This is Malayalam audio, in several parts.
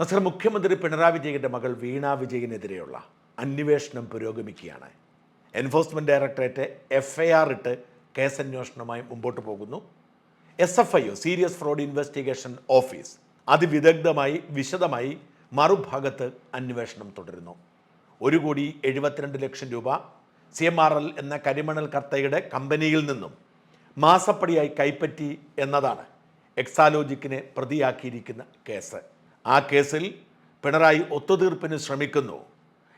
നസർ മുഖ്യമന്ത്രി പിണറായി വിജയന്റെ മകൾ വീണ വിജയനെതിരെയുള്ള അന്വേഷണം പുരോഗമിക്കുകയാണ്. Enforcement directorate F I R ഇട്ട് കേസന്വേഷണവുമായി മുമ്പോട്ട് പോകുന്നു. S F I O serious fraud investigation office അതിവിദഗ്ധമായി വിശദമായി മറുഭാഗത്ത് അന്വേഷണം തുടരുന്നു. ഒരു കോടി എഴുപത്തിരണ്ട് ലക്ഷം രൂപ സി എം ആർ എൽ എന്ന കരിമണൽ കർത്തയുടെ കമ്പനിയിൽ നിന്നും മാസപ്പടിയായി കൈപ്പറ്റി എന്നതാണ് എക്സാലോജിക്കിനെ പ്രതിയാക്കിയിരിക്കുന്ന കേസ്. ആ കേസിൽ പിണറായി ഒത്തുതീർപ്പിന് ശ്രമിക്കുന്നു.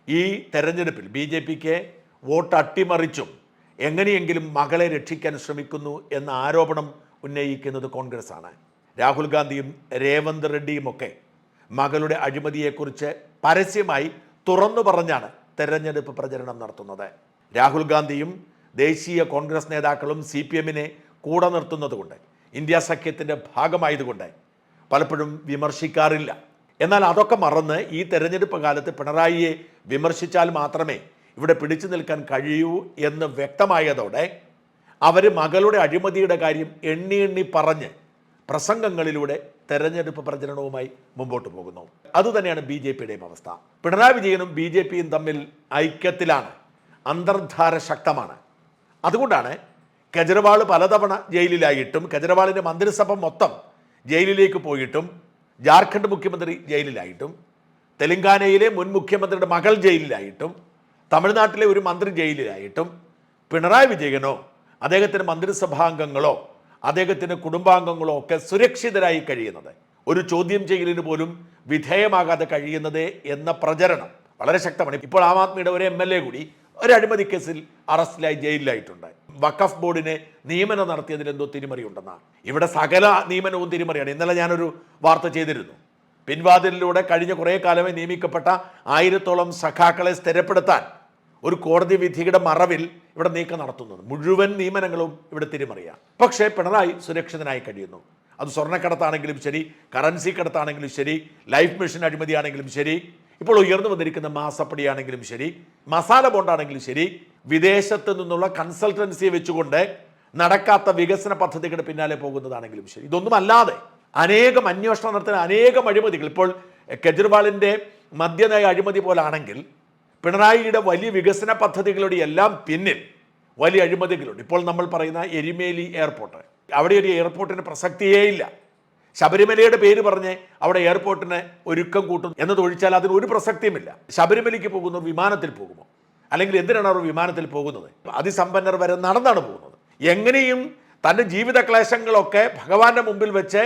ഈ തെരഞ്ഞെടുപ്പിൽ ബി ജെ പിക്ക് വോട്ട് അട്ടിമറിച്ചും എങ്ങനെയെങ്കിലും മകളെ രക്ഷിക്കാൻ ശ്രമിക്കുന്നു എന്ന ആരോപണം ഉന്നയിക്കുന്നത് കോൺഗ്രസ് ആണ് രാഹുൽ ഗാന്ധിയും രേവന്ത് റെഡ്ഡിയും റെഡ്ഡിയുമൊക്കെ മകളുടെ അഴിമതിയെക്കുറിച്ച് പരസ്യമായി തുറന്നു പറഞ്ഞാണ് തെരഞ്ഞെടുപ്പ് പ്രചരണം നടത്തുന്നത്. രാഹുൽ ഗാന്ധിയും ദേശീയ കോൺഗ്രസ് നേതാക്കളും സി പി എമ്മിനെ കൂടെ നിർത്തുന്നതുകൊണ്ട് ഇന്ത്യ സഖ്യത്തിന്റെ ഭാഗമായതുകൊണ്ട് പലപ്പോഴും വിമർശിക്കാറില്ല. എന്നാൽ അതൊക്കെ മറന്ന് ഈ തെരഞ്ഞെടുപ്പ് കാലത്ത് പിണറായിയെ വിമർശിച്ചാൽ മാത്രമേ ഇവിടെ പിടിച്ചു നിൽക്കാൻ കഴിയൂ എന്ന് വ്യക്തമായതോടെ അവർ മകളുടെ അഴിമതിയുടെ കാര്യം എണ്ണി എണ്ണി പറഞ്ഞ് പ്രസംഗങ്ങളിലൂടെ തെരഞ്ഞെടുപ്പ് പ്രചരണവുമായി മുമ്പോട്ട് പോകുന്നു. അതുതന്നെയാണ് ബി ജെ പിയുടെയും അവസ്ഥ. പിണറായി വിജയനും ബി ജെ പിയും തമ്മിൽ ഐക്യത്തിലാണ്. അന്തർധാര ശക്തമാണ്. അതുകൊണ്ടാണ് കെജ്രിവാൾ പലതവണ ജയിലിലായിട്ടും കെജ്രിവാളിന്റെ മന്ത്രിസഭ മൊത്തം ജയിലിലേക്ക് പോയിട്ടും ജാർഖണ്ഡ് മുഖ്യമന്ത്രി ജയിലിലായിട്ടും തെലങ്കാനയിലെ മുൻ മുഖ്യമന്ത്രിയുടെ മകൾ ജയിലിലായിട്ടും തമിഴ്നാട്ടിലെ ഒരു മന്ത്രി ജയിലിലായിട്ടും പിണറായി വിജയനോ അദ്ദേഹത്തിന്റെ മന്ത്രിസഭാംഗങ്ങളോ അദ്ദേഹത്തിന്റെ കുടുംബാംഗങ്ങളോ ഒക്കെ സുരക്ഷിതരായി കഴിയുന്നത് ഒരു ചോദ്യം ചെയ്യലിന് പോലും വിധേയമാകാതെ കഴിയുന്നത് എന്ന പ്രചരണം വളരെ ശക്തമാണ്. ഇപ്പോൾ ആം ആദ്മിയുടെ ഒരു എം എൽ എ കൂടി ഒരു അഴിമതി കേസിൽ അറസ്റ്റിലായി ജയിലിലായിട്ടുണ്ട്. വഖഫ് ബോർഡിനെ നിയമനം നടത്തിയതിൽ എന്തോ തിരിമറി ഉണ്ടെന്നാണ് ഇവിടെ സകല നിയമനവും തിരിമറിയാണ്. ഇന്നലെ ഞാനൊരു വാർത്ത ചെയ്തിരുന്നു. പിൻവാതിലിലൂടെ കഴിഞ്ഞ കുറേ കാലമായി നിയമിക്കപ്പെട്ട ആയിരത്തോളം സഖാക്കളെ സ്ഥിരപ്പെടുത്താൻ ഒരു കോടതി വിധിയുടെ മറവിൽ ഇവിടെ നീക്കം നടത്തുന്നത്. മുഴുവൻ നിയമനങ്ങളും ഇവിടെ തിരിമറിയാണ് പക്ഷേ പിണറായി സുരക്ഷിതനായി കഴിയുന്നു. അത് സ്വർണക്കടത്താണെങ്കിലും ശരി കറൻസി കടത്താണെങ്കിലും ശരി ലൈഫ് മിഷൻ അഴിമതിയാണെങ്കിലും ശരി ഇപ്പോൾ ഉയർന്നു വന്നിരിക്കുന്ന മാസപ്പടിയാണെങ്കിലും ശരി മസാല ബോണ്ടാണെങ്കിലും ശരി വിദേശത്ത് നിന്നുള്ള കൺസൾട്ടൻസിയെ വെച്ചുകൊണ്ട് നടക്കാത്ത വികസന പദ്ധതികളുടെ പിന്നാലെ പോകുന്നതാണെങ്കിലും ശരി. ഇതൊന്നും അല്ലാതെ അനേകം അന്വേഷണം നടത്തുന്ന അനേകം അഴിമതികൾ. ഇപ്പോൾ കെജ്രിവാളിന്റെ മദ്യനയ അഴിമതി പോലാണെങ്കിൽ പിണറായിയുടെ വലിയ വികസന പദ്ധതികളുടെ എല്ലാം പിന്നിൽ വലിയ അഴിമതികളുണ്ട്. ഇപ്പോൾ നമ്മൾ പറയുന്ന എരിമേലി എയർപോർട്ട്. അവിടെ ഒരു എയർപോർട്ടിന് പ്രസക്തിയേ ഇല്ല. ശബരിമലയുടെ പേര് പറഞ്ഞ് അവിടെ എയർപോർട്ടിന് ഒരുക്കം കൂട്ടും എന്നത് ഒഴിച്ചാൽ അതിന് ഒരു പ്രസക്തിയുമില്ല. ശബരിമലയ്ക്ക് പോകുന്നവർ വിമാനത്തിൽ പോകുമോ? അല്ലെങ്കിൽ എന്തിനാണ് അവർ വിമാനത്തിൽ പോകുന്നത്? അതിസമ്പന്നർ വരെ നടന്നാണ് പോകുന്നത്. എങ്ങനെയും തന്റെ ജീവിത ക്ലേശങ്ങളൊക്കെ ഭഗവാന്റെ മുമ്പിൽ വെച്ച്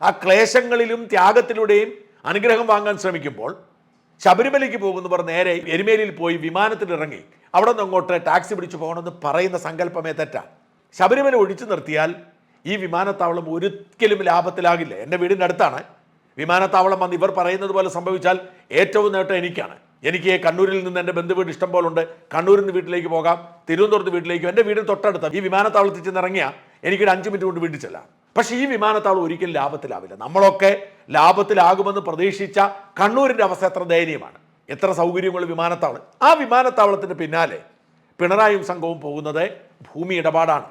ആ ക്ലേശങ്ങളിലും ത്യാഗത്തിലൂടെയും അനുഗ്രഹം വാങ്ങാൻ ശ്രമിക്കുമ്പോൾ ശബരിമലയ്ക്ക് പോകുന്നവർ നേരെ എരുമേലിയിൽ പോയി വിമാനത്തിൽ ഇറങ്ങി അവിടെ നിന്ന് അങ്ങോട്ട് ടാക്സി പിടിച്ചു പോകണമെന്ന് പറയുന്ന സങ്കല്പമേ തെറ്റാണ് ശബരിമല ഒഴിച്ചു നിർത്തിയാൽ ഈ വിമാനത്താവളം ഒരിക്കലും ലാഭത്തിലാകില്ല. എന്റെ വീടിന്റെ അടുത്താണ്. വിമാനത്താവളം വന്ന് ഇവർ പറയുന്നത് പോലെ സംഭവിച്ചാൽ ഏറ്റവും നേട്ടം എനിക്കാണ്. എനിക്ക് കണ്ണൂരിൽ നിന്ന് എന്റെ ബന്ധുവീട് ഇഷ്ടം പോലെ ഉണ്ട് കണ്ണൂരിൽ നിന്ന് വീട്ടിലേക്ക് പോകാം. തിരുവനന്തപുരത്ത് വീട്ടിലേക്കും. എന്റെ വീടിന് തൊട്ടടുത്ത ഈ വിമാനത്താവളത്തിൽ ചെന്നിറങ്ങിയാൽ എനിക്കൊരു അഞ്ച് മിനിറ്റ് കൊണ്ട് വീട്ടിൽ ചെല്ലാം. പക്ഷേ ഈ വിമാനത്താവളം ഒരിക്കലും ലാഭത്തിലാവില്ല. നമ്മളൊക്കെ ലാഭത്തിലാകുമെന്ന് പ്രതീക്ഷിച്ച കണ്ണൂരിന്റെ അവസ്ഥ എത്ര ദയനീയമാണ്. എത്ര സൗകര്യമുള്ള വിമാനത്താവളം. ആ വിമാനത്താവളത്തിന് പിന്നാലെ പിണറായും സംഘവും പോകുന്നത് ഭൂമി ഇടപാടാണ്.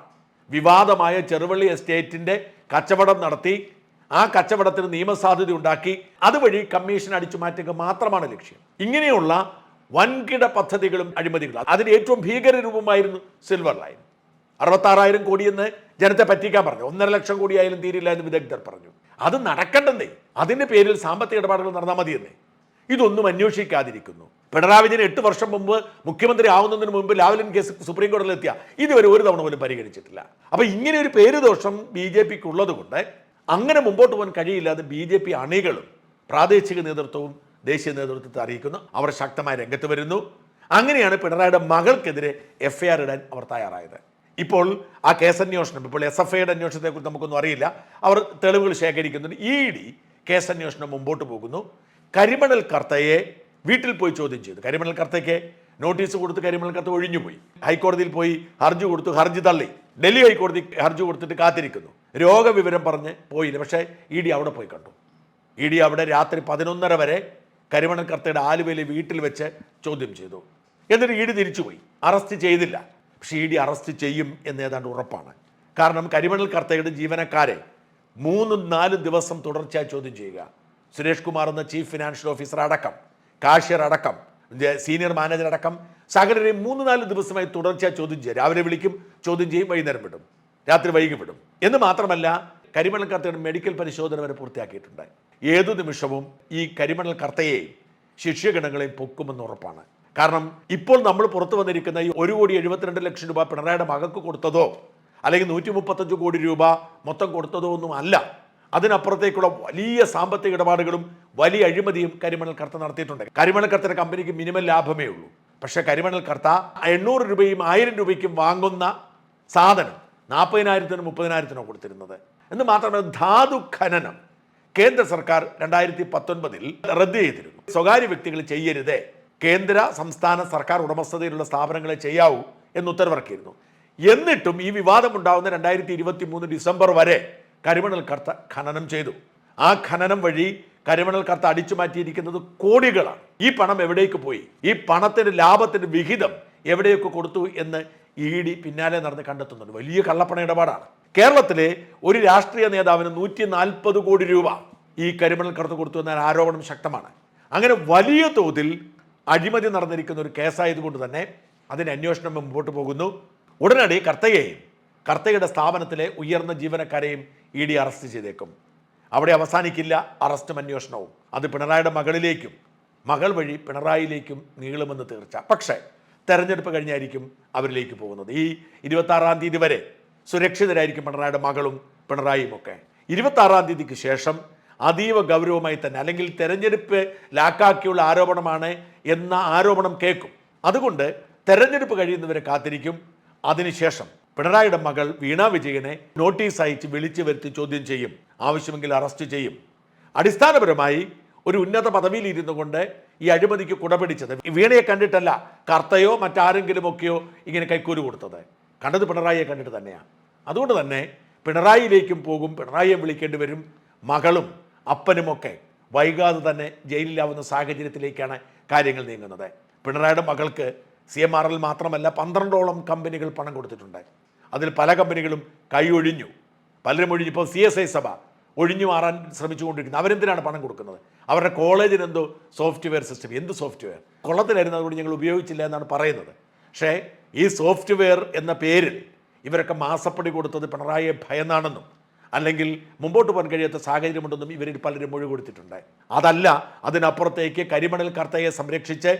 വിവാദമായ ചെറുവള്ളി എസ്റ്റേറ്റിന്റെ കച്ചവടം നടത്തി ആ കച്ചവടത്തിന് നിയമസാധ്യത ഉണ്ടാക്കി അതുവഴി കമ്മീഷൻ അടിച്ചു മാറ്റുക മാത്രമാണ് ലക്ഷ്യം. ഇങ്ങനെയുള്ള വൻകിട പദ്ധതികളും അഴിമതികളും. അതിന് ഏറ്റവും ഭീകര രൂപമായിരുന്നു സിൽവർ ലൈൻ അറുപത്താറായിരം കോടിയെന്ന് ജനത്തെ പറ്റിക്കാൻ പറഞ്ഞു. ഒന്നര ലക്ഷം കോടിയായാലും തീരില്ല എന്ന് വിദഗ്ധർ പറഞ്ഞു. അത് നടക്കണ്ടെന്നേ അതിന്റെ പേരിൽ സാമ്പത്തിക ഇടപാടുകൾ നടന്നാൽ മതിയെന്നേ. ഇതൊന്നും അന്വേഷിക്കാതിരിക്കുന്നു. പിണറായി വിജയൻ എട്ട് വർഷം മുമ്പ് മുഖ്യമന്ത്രി ആവുന്നതിന് മുമ്പ് ലാവലിൻ കേസ് സുപ്രീം കോടതിയിൽ എത്തിയ. ഇതുവരെ ഒരു തവണ പോലും പരിഗണിച്ചിട്ടില്ല. അപ്പൊ ഇങ്ങനെ ഒരു പേര് ദോഷം ബി ജെ പിക്ക് ഉള്ളത് കൊണ്ട് അങ്ങനെ മുമ്പോട്ട് പോകാൻ കഴിയില്ലാതെ ബി ജെ പി അണികളും പ്രാദേശിക നേതൃത്വവും ദേശീയ നേതൃത്വത്തെ അറിയിക്കുന്നു. അവർ ശക്തമായി രംഗത്ത് വരുന്നു. അങ്ങനെയാണ് പിണറായിയുടെ മകൾക്കെതിരെ എഫ് ഐ ആർ ഇടാൻ അവർ തയ്യാറായത്. ഇപ്പോൾ ആ കേസ് അന്വേഷണം ഇപ്പോൾ എസ് എഫ് ഐയുടെ അന്വേഷണത്തെക്കുറിച്ച് നമുക്കൊന്നും അറിയില്ല. അവർ തെളിവുകൾ ശേഖരിക്കുന്നുണ്ട്. ഇ ഡി കേസന്വേഷണം മുമ്പോട്ട് പോകുന്നു. കരിമണൽ കർത്തയെ വീട്ടിൽ പോയി ചോദ്യം ചെയ്തു. കരിമണൽ കർത്തയ്ക്ക് നോട്ടീസ് കൊടുത്ത് കരിമണൽ കർത്ത ഒഴിഞ്ഞുപോയി. ഹൈക്കോടതിയിൽ പോയി ഹർജി കൊടുത്തു ഹർജി തള്ളി. ഡൽഹി ഹൈക്കോടതി ഹർജി കൊടുത്തിട്ട് കാത്തിരിക്കുന്നു. രോഗവിവരം പറഞ്ഞ് പോയില്ല. പക്ഷേ ഇ ഡി അവിടെ പോയി കണ്ടു. ഇ ഡി അവിടെ രാത്രി പതിനൊന്നര വരെ കരിമണൽ കർത്തയുടെ ആലുവയിലെ വീട്ടിൽ വെച്ച് ചോദ്യം ചെയ്തു. എന്നിട്ട് ഇ ഡി തിരിച്ചുപോയി അറസ്റ്റ് ചെയ്തില്ല. പക്ഷേ ഇ ഡി അറസ്റ്റ് ചെയ്യും എന്ന് ഏതാണ്ട് ഉറപ്പാണ്. കാരണം കരിമണൽ കർത്തയുടെ ജീവനക്കാരെ മൂന്നും നാലും ദിവസം തുടർച്ചയായി ചോദ്യം ചെയ്യുക. സുരേഷ് കുമാർ എന്ന ചീഫ് ഫിനാൻഷ്യൽ ഓഫീസർ അടക്കം കാഷ്യർ അടക്കം സീനിയർ മാനേജർ അടക്കം സകലരെയും മൂന്ന് നാല് ദിവസമായി തുടർച്ചയായി ചോദ്യം ചെയ്യുക. രാവിലെ വിളിക്കും ചോദ്യം ചെയ്യും വൈകുന്നേരം വിടും. രാത്രി വൈകി വിടും എന്ന് മാത്രമല്ല കരിമണൽ കർത്തയുടെ മെഡിക്കൽ പരിശോധന വരെ പൂർത്തിയാക്കിയിട്ടുണ്ട്. ഏതു നിമിഷവും ഈ കരിമണൽ കർത്തയെയും ശിഷ്യഗണങ്ങളെയും പൊക്കുമെന്ന് ഉറപ്പാണ്. കാരണം ഇപ്പോൾ നമ്മൾ പുറത്തു വന്നിരിക്കുന്ന ഈ ഒരു കോടി എഴുപത്തിരണ്ട് ലക്ഷം രൂപ പിണറായിയുടെ മകക്ക് കൊടുത്തതോ അല്ലെങ്കിൽ നൂറ്റി മുപ്പത്തഞ്ച് കോടി രൂപ മൊത്തം കൊടുത്തതോ ഒന്നും അല്ല. അതിനപ്പുറത്തേക്കുള്ള വലിയ സാമ്പത്തിക ഇടപാടുകളും വലിയ അഴിമതിയും കരിമണൽ കർത്ത നടത്തിയിട്ടുണ്ട്. കരിമണൽ കർത്തയുടെ കമ്പനിക്ക് മിനിമം ലാഭമേ ഉള്ളൂ. പക്ഷേ കരിമണൽ കർത്ത എണ്ണൂറ് രൂപയും ആയിരം രൂപയ്ക്കും വാങ്ങുന്ന സാധനം നാൽപ്പതിനായിരത്തിനോ മുപ്പതിനായിരത്തിനോ കൊടുത്തിരുന്നത്. എന്ന് മാത്രമല്ല ധാതു ഖനനം കേന്ദ്ര സർക്കാർ രണ്ടായിരത്തി പത്തൊൻപതിൽ റദ്ദ് ചെയ്തിരുന്നു. സ്വകാര്യ വ്യക്തികൾ ചെയ്യരുതേ കേന്ദ്ര സംസ്ഥാന സർക്കാർ ഉടമസ്ഥതയിലുള്ള സ്ഥാപനങ്ങളെ ചെയ്യാവൂ എന്ന് ഉത്തരവിറക്കിയിരുന്നു. എന്നിട്ടും ഈ വിവാദം ഉണ്ടാകുന്ന രണ്ടായിരത്തി ഇരുപത്തി മൂന്ന് ഡിസംബർ വരെ കരിമണൽ കർത്ത ഖനനം ചെയ്തു. ആ ഖനനം വഴി കരിമണൽ കർത്ത അടിച്ചു മാറ്റിയിരിക്കുന്നത് കോടികളാണ്. ഈ പണം എവിടേക്ക് പോയി? ഈ പണത്തിന്റെ ലാഭത്തിന്റെ വിഹിതം എവിടെയൊക്കെ കൊടുത്തു എന്ന് ഇ ഡി പിന്നാലെ നടന്ന് കണ്ടെത്തുന്നുണ്ട്. വലിയ കള്ളപ്പണ ഇടപാടാണ്. കേരളത്തിലെ ഒരു രാഷ്ട്രീയ നേതാവിന് നൂറ്റി നാൽപ്പത് കോടി രൂപ ഈ കരിമണൽ കടത്ത് കൊടുത്തു എന്ന ആരോപണം ശക്തമാണ്. അങ്ങനെ വലിയ തോതിൽ അഴിമതി നടന്നിരിക്കുന്ന ഒരു കേസായതുകൊണ്ട് തന്നെ അതിന് അന്വേഷണം മുമ്പോട്ട് പോകുന്നു. ഉടനടി കർത്തയെയും കർത്തയുടെ സ്ഥാപനത്തിലെ ഉയർന്ന ജീവനക്കാരെയും ഇ ഡി അറസ്റ്റ് ചെയ്തേക്കും. അവിടെ അവസാനിക്കില്ല അറസ്റ്റും അന്വേഷണവും. അത് പിണറായിയുടെ മകളിലേക്കും മകൾ വഴി പിണറായിയിലേക്കും നീളുമെന്ന് തീർച്ച. പക്ഷേ തെരഞ്ഞെടുപ്പ് കഴിഞ്ഞായിരിക്കും അവരിലേക്ക് പോകുന്നത്. ഈ ഇരുപത്താറാം തീയതി വരെ സുരക്ഷിതരായിരിക്കും പിണറായിയുടെ മകളും പിണറായിയും ഒക്കെ ഇരുപത്താറാം തീയതിക്ക് ശേഷം അതീവ ഗൗരവമായി തന്നെ അല്ലെങ്കിൽ തെരഞ്ഞെടുപ്പ് ലാക്കാക്കിയുള്ള ആരോപണമാണ് എന്ന ആരോപണം കേൾക്കും. അതുകൊണ്ട് തെരഞ്ഞെടുപ്പ് കഴിയുന്നവരെ കാത്തിരിക്കും. അതിനുശേഷം പിണറായിയുടെ മകൾ വീണ വിജയനെ നോട്ടീസ് അയച്ച് വിളിച്ചു വരുത്തി ചോദ്യം ചെയ്യും. ആവശ്യമെങ്കിൽ അറസ്റ്റ് ചെയ്യും. അടിസ്ഥാനപരമായി ഒരു ഉന്നത പദവിയിൽ ഇരുന്നു കൊണ്ട് ഈ അഴിമതിക്ക് കുടപിടിച്ചത്. വീണയെ കണ്ടിട്ടല്ല കർത്തയോ മറ്റാരെങ്കിലും ഒക്കെയോ ഇങ്ങനെ കൈക്കൂലി കൊടുത്തത്. കണ്ടത് പിണറായിയെ കണ്ടിട്ട് തന്നെയാണ്. അതുകൊണ്ട് തന്നെ പിണറായിയിലേക്കും പോകും പിണറായിയെ വിളിക്കേണ്ടി വരും മകളും അപ്പനുമൊക്കെ വൈകാതെ തന്നെ ജയിലിലാവുന്ന സാഹചര്യത്തിലേക്കാണ് കാര്യങ്ങൾ നീങ്ങുന്നത്. പിണറായിയുടെ മകൾക്ക് സി എം ആർ എൽ മാത്രമല്ല പന്ത്രണ്ടോളം കമ്പനികൾ പണം കൊടുത്തിട്ടുണ്ട്. അതിൽ പല കമ്പനികളും കൈയൊഴിഞ്ഞു പലരും ഒഴിഞ്ഞു. ഇപ്പോൾ സി എസ് ഐ സഭ ഒഴിഞ്ഞു മാറാൻ ശ്രമിച്ചുകൊണ്ടിരിക്കുന്നത് അവരെന്തിനാണ് പണം കൊടുക്കുന്നത്? അവരുടെ കോളേജിന് എന്തോ സോഫ്റ്റ്വെയർ സിസ്റ്റം. എന്ത് സോഫ്റ്റ്വെയർ? കൊള്ളത്തിലായിരുന്നു അതുകൊണ്ട് ഞങ്ങൾ ഉപയോഗിച്ചില്ല എന്നാണ് പറയുന്നത്. പക്ഷേ ഈ സോഫ്റ്റ്വെയർ എന്ന പേരിൽ ഇവരൊക്കെ മാസപ്പടി കൊടുത്തത് പിണറായിയെ ഭയന്നാണെന്നും അല്ലെങ്കിൽ മുമ്പോട്ട് പോകാൻ കഴിയാത്ത സാഹചര്യമുണ്ടെന്നും ഇവരിൽ പലരും മൊഴി കൊടുത്തിട്ടുണ്ട്. അതല്ല അതിനപ്പുറത്തേക്ക് കരിമണൽ കർത്തയെ സംരക്ഷിച്ച്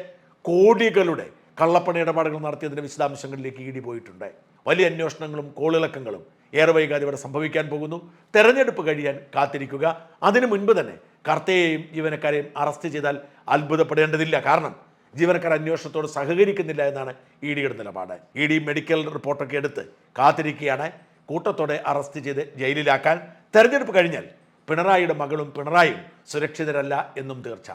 കോടികളുടെ കള്ളപ്പണ ഇടപാടുകൾ നടത്തിയതിന്റെ വിശദാംശങ്ങളിലേക്ക് ഇടി പോയിട്ടുണ്ട് വലിയ അന്വേഷണങ്ങളും കോളിളക്കങ്ങളും ഏറെ വൈകാതെ ഇവിടെ സംഭവിക്കാൻ പോകുന്നു. തെരഞ്ഞെടുപ്പ് കഴിയാൻ കാത്തിരിക്കുക. അതിനു മുൻപ് തന്നെ കർത്തയെയും ജീവനക്കാരെയും അറസ്റ്റ് ചെയ്താൽ അത്ഭുതപ്പെടേണ്ടതില്ല. കാരണം ജീവനക്കാർ അന്വേഷണത്തോട് സഹകരിക്കുന്നില്ല എന്നാണ് ഇ ഡിയുടെ നിലപാട്. ഇ ഡി മെഡിക്കൽ റിപ്പോർട്ടൊക്കെ എടുത്ത് കാത്തിരിക്കുകയാണ്. കൂട്ടത്തോടെ അറസ്റ്റ് ചെയ്ത് ജയിലിലാക്കാൻ തെരഞ്ഞെടുപ്പ് കഴിഞ്ഞാൽ പിണറായിയുടെ മകളും പിണറായും സുരക്ഷിതരല്ല എന്നും തീർച്ച.